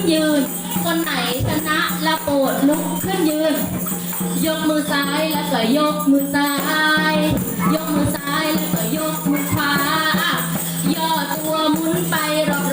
้นยืน คนไหนชนะและโปรดลุกขึ้นยืน ยกมือซ้ายแล้วก็ยกมือซ้าย ยกมือซ้ายแล้วก็ยกมือขวาย่อตัวหมุนไปรอบ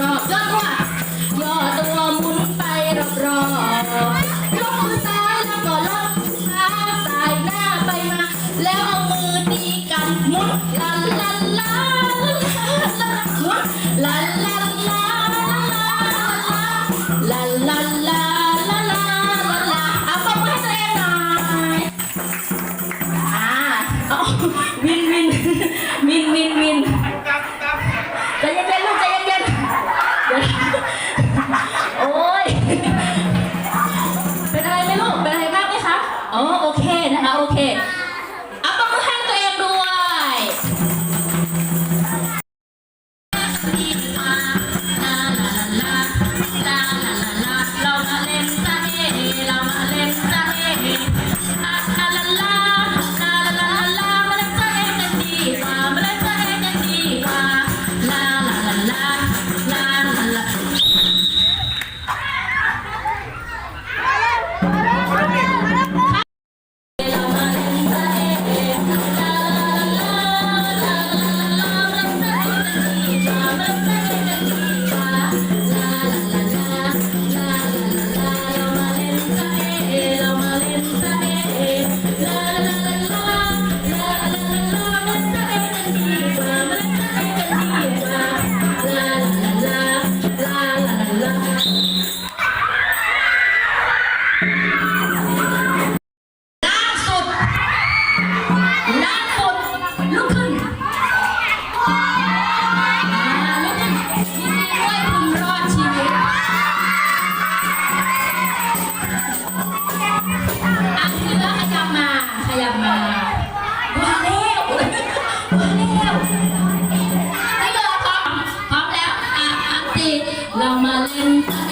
i'm Pamalenta.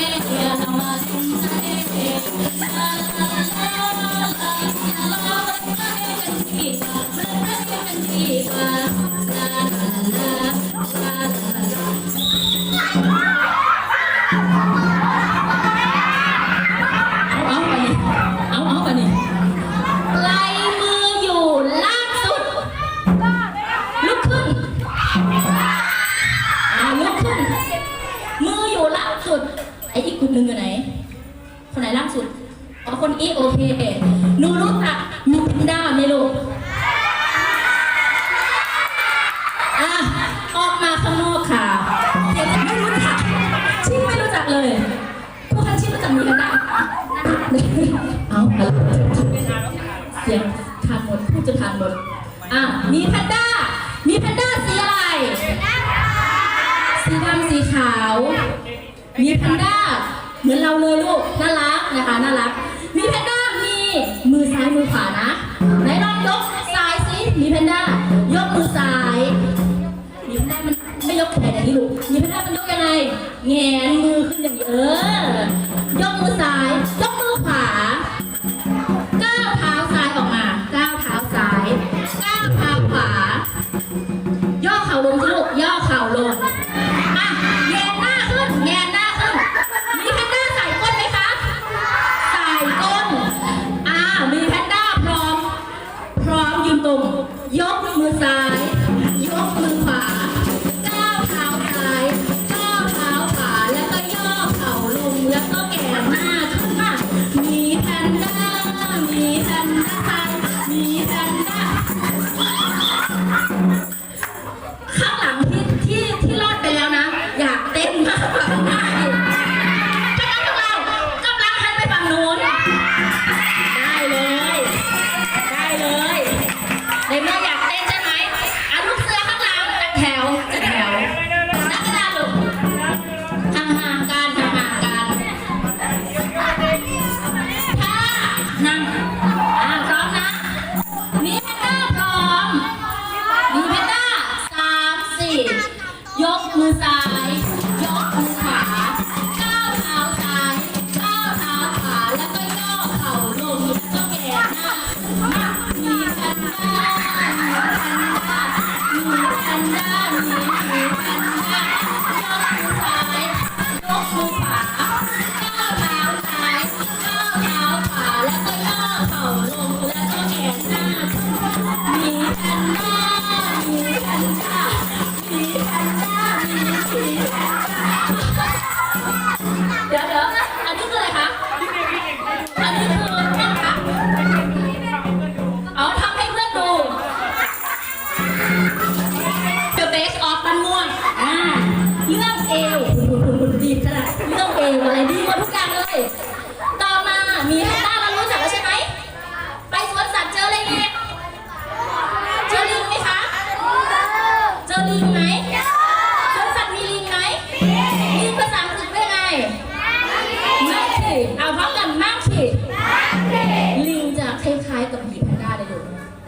อ้อีกคนนึงอยู่ไหน คนไหนล่าสุดอ๋อคนอีโอเคหนูรู้จักนูแพนด้าไหมลูกอะออกมาข้างนอกค่ะเดี๋ยวไม่รู้จักชิ่ไม่รู้จักเลยพวกท่านชิ่รู้จักมีกันได้เอาเสียงทานหมดพูดจะทานหมดอะมีแพนด้า ยกซ้ายสิมีแพนด้า ยกมือซ้ายมีแพนด้ามันไม่ยกแขนอย่างนี้ลูกมีแพนด้ามันยกยังไงแงนมือขึ้นอย่างนี้เออ ยกมือซ้าย ยกมือขวา Bye.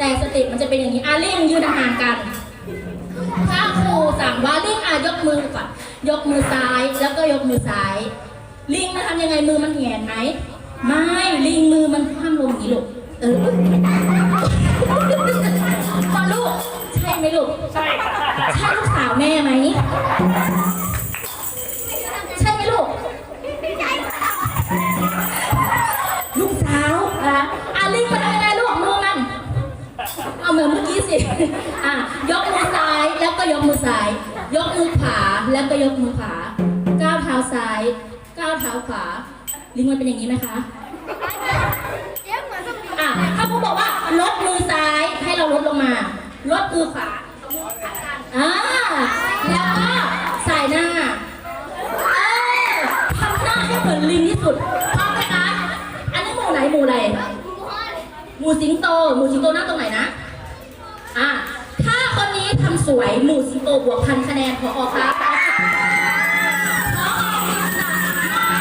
แต่สเติมันจะเป็นอย่างนี้อะลิงยืนห่างๆกัน ถ้าครูสั่งว่าลิงอะยกมือก่อนยกมือซ้ายแล้วก็ยกมือซ้าย ลิงมันทำยังไงมือมันแหงนไหมไม่ลิงมือมันคว่ำลงอย่างนี้ลูกเออพอลูกใช่ไหมลูกใช่ค่ะใช่ลูกสาวแม่ไหม สิ อะ ยกมือซ้ายแล้วก็ยกมือซ้าย ยกมือขวาแล้วก็ยกมือขวา ก้าวเท้าซ้าย ก้าวเท้าขวา ลิงมันเป็นอย่างนี้ไหมคะ อะ ถ้าครูบอกว่าลดมือซ้ายให้เราลดลงมา ลดมือขวาอ่าแล้วก็สายหน้าเออทำหน้าให้เหมือนลิงที่สุดพร้อมไหมคะ อันนี้หมู่ไหนหมู่อะไร หมู่สิงโต หมู่สิงโตนั่งตรงไหนนะ อะ ถ้าคนนี้ทำส วย หมู่สิงโตบวกพันคะแนนขออคะพอ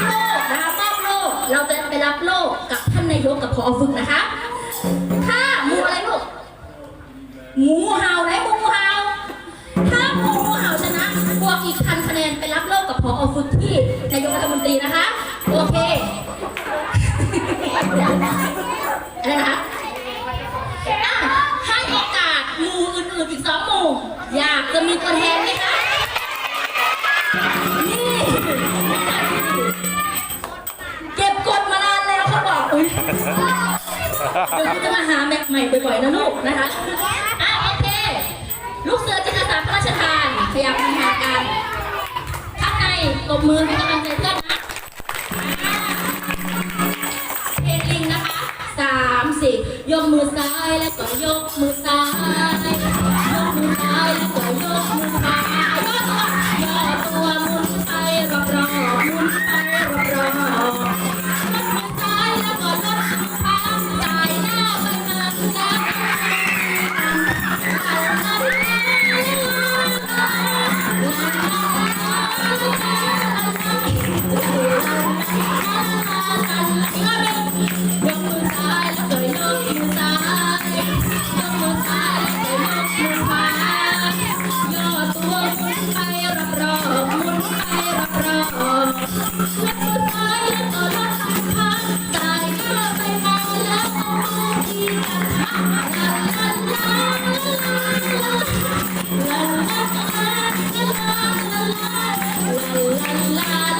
โลกนะคะมอบโลกเราจะไปรับโลกกับท่านนายกกับพอฝึกนะคะ เดี๋ยวเราจะมาหาแม็กใหม่บ่อยๆนะลูกนะคะอะโอเค ลูกเสือจิตอาสาพระราชทานพยายามาหากัน ข้างในตบมือให้กำลังใจเพื่อนนะเพลงลิงนะคะสามสี่ยกมือซ้ายแล้วก็ยกมือซ้าย love.